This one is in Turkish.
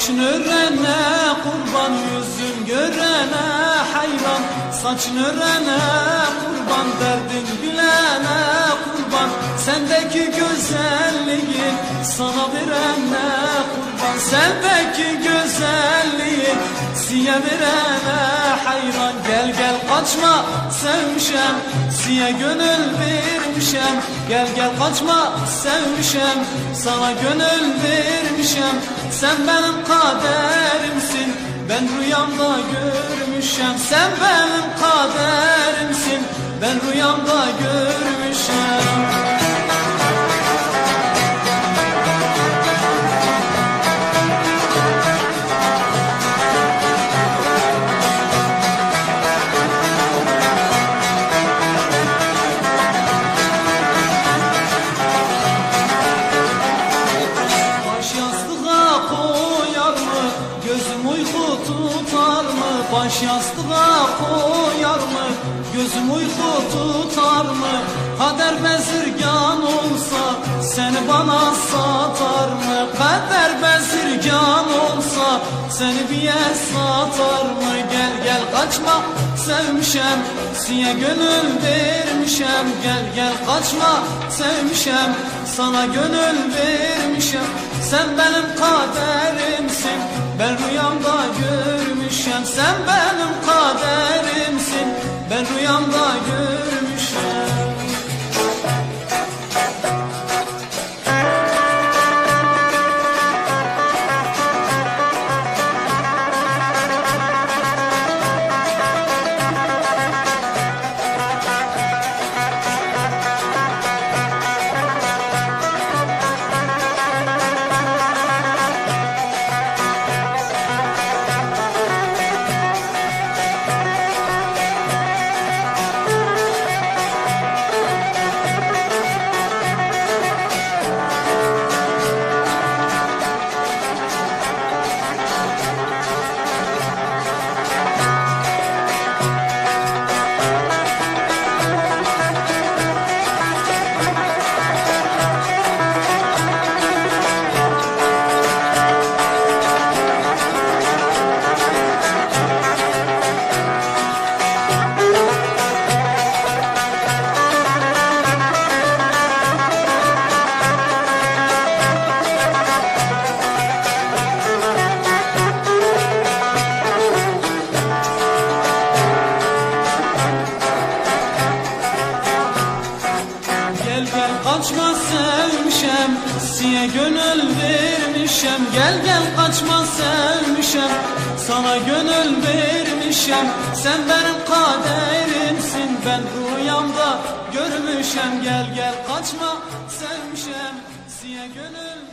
Saçını örene kurban yüzün görene hayran. Saçını örene kurban derdin gülene kurban. Sendeki güzelliği sana verene Sendeki güzelliği siye verene hayran. Gel gel kaçma sevmişem siye gönül vermişem. Gel gel kaçma sevmişem sana gönül vermişem. Sen benim kaderimsin ben rüyamda görmüşem. Sen benim kaderimsin Ben rüyamda görmüşem uyku tutar mı? Baş yastığa koyar mı? Gözüm uyku tutar mı? Kader bezirgan olsa seni bana satar mı? Kader bezirgan olsa seni bir yer satar mı? Gel gel kaçma sevmişem Siye gönül vermişem Gel gel kaçma sevmişem Sana gönül vermişem Sen benim kaderimsin Ben rüyamda görmüşem Sen benim kaderimsin kaçma sevmişem Siye gönül vermişem. Gel gel kaçma sevmişem Sana gönül vermişem. Sen benim kaderimsin Ben rüyamda görmüşem. Gel gel kaçma sevmişem Siye gönül